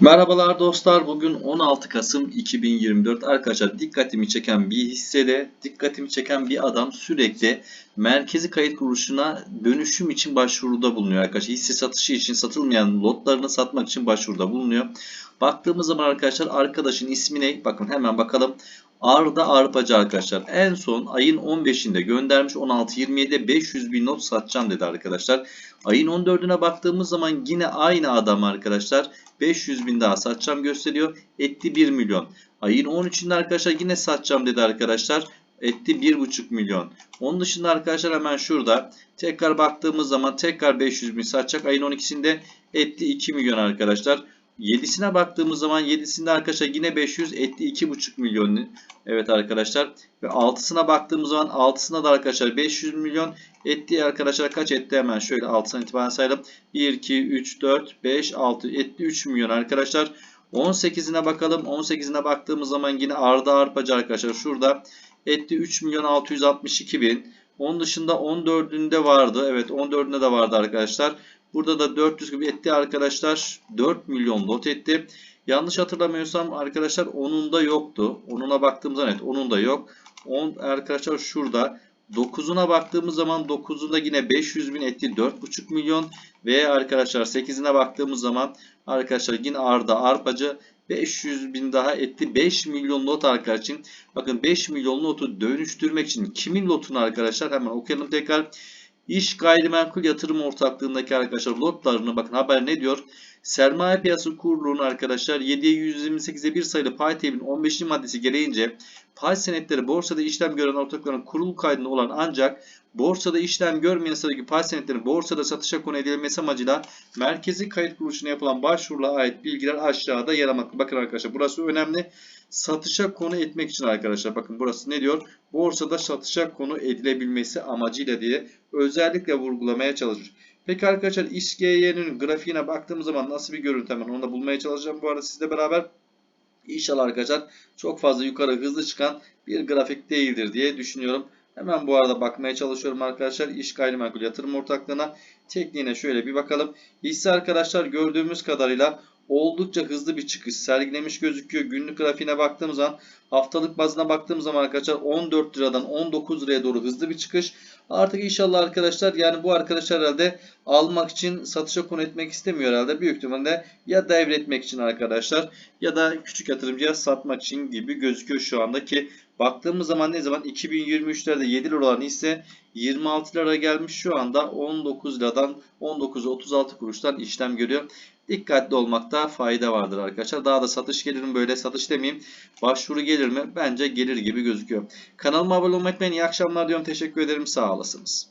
Merhabalar dostlar. Bugün 16 Kasım 2024. Arkadaşlar dikkatimi çeken bir hissede, dikkatimi çeken bir adam sürekli merkezi kayıt kuruluşuna dönüşüm için başvuruda bulunuyor arkadaşlar. Hisse satışı için satılmayan lotlarını satmak için başvuruda bulunuyor. Baktığımız zaman arkadaşlar arkadaşın ismi ne? Bakın hemen bakalım. Arda Arpacı arkadaşlar. En son ayın 15'inde göndermiş 16.27'de 500 bin not satacağım dedi arkadaşlar. Ayın 14'üne baktığımız zaman yine aynı adam arkadaşlar 500 bin daha satacağım gösteriyor. Etti 1 milyon. Ayın 13'ünde arkadaşlar yine satacağım dedi arkadaşlar. Etti 1,5 milyon. Onun dışında arkadaşlar hemen şurada tekrar baktığımız zaman tekrar 500 bin satacak. Ayın 12'sinde etti 2 milyon arkadaşlar. 7'sine baktığımız zaman 7'sinde arkadaşlar yine 500 etti 2,5 milyon. Evet arkadaşlar. Ve 6'sına baktığımız zaman 6'sına da arkadaşlar 500 milyon etti arkadaşlar kaç etti hemen şöyle 6'dan itibaren sayalım. 1, 2, 3, 4, 5, 6 etti 3 milyon arkadaşlar. 18'ine bakalım. 18'ine baktığımız zaman yine Arda Arpacı arkadaşlar şurada etti 3 milyon 662 bin. Onun dışında 14'ünde vardı. Evet 14'ünde de vardı arkadaşlar. Burada da 400 gibi etti arkadaşlar. 4 milyon lot etti. Yanlış hatırlamıyorsam arkadaşlar onun da yoktu. Onuna baktığımızda evet onun da yok. 10 arkadaşlar şurada. 9'una baktığımız zaman 9'unda yine 500 bin etti 4,5 milyon. Ve arkadaşlar 8'ine baktığımız zaman arkadaşlar yine Arda Arpacı 500 bin daha etti. 5 milyon lot arkadaşlar için. Bakın 5 milyon lotu dönüştürmek için kimin lotunu arkadaşlar hemen okuyalım tekrar. İş gayrimenkul yatırım ortaklığındaki arkadaşlar lotlarını bakın haber ne diyor? Sermaye piyasası kurulunun arkadaşlar 7'ye 128'e 1 sayılı pay tebliğinin 15. maddesi gereğince pay senetleri borsada işlem gören ortakların kurul kaydında olan ancak borsada işlem görmeyen sıradaki pay senetlerinin borsada satışa konu edilmesi amacıyla merkezi kayıt kuruluşuna yapılan başvurulara ait bilgiler aşağıda yer almakta. Bakın arkadaşlar burası önemli. Satışa konu etmek için arkadaşlar bakın burası ne diyor? Borsada satışa konu edilebilmesi amacıyla diye özellikle vurgulamaya çalışır. Peki arkadaşlar İSGY'nin grafiğine baktığımız zaman nasıl bir görüntü hemen onu da bulmaya çalışacağım bu arada sizle beraber. İnşallah arkadaşlar çok fazla yukarı hızlı çıkan bir grafik değildir diye düşünüyorum. Hemen bu arada bakmaya çalışıyorum arkadaşlar. İş gayrimenkul yatırım ortaklığına tekniğine şöyle bir bakalım. Hisse arkadaşlar gördüğümüz kadarıyla oldukça hızlı bir çıkış sergilemiş gözüküyor. Günlük grafiğine baktığımız zaman haftalık bazına baktığımız zaman arkadaşlar 14 liradan 19 liraya doğru hızlı bir çıkış. Artık inşallah arkadaşlar yani bu arkadaşlar herhalde almak için satışa konu etmek istemiyor herhalde. Büyük ihtimalle ya devretmek için arkadaşlar ya da küçük yatırımcıya satmak için gibi gözüküyor şu anda ki baktığımız zaman ne zaman 2023'lerde 7 lira olan hisse 26 lira gelmiş şu anda 19 liradan 19.36 kuruştan işlem görüyor. Dikkatli olmakta fayda vardır arkadaşlar. Daha da satış gelir mi böyle satış demeyeyim. Başvuru gelir mi? Bence gelir gibi gözüküyor. Kanalıma abone olmayı unutmayın. İyi akşamlar diyorum. Teşekkür ederim. Sağ olasılıks.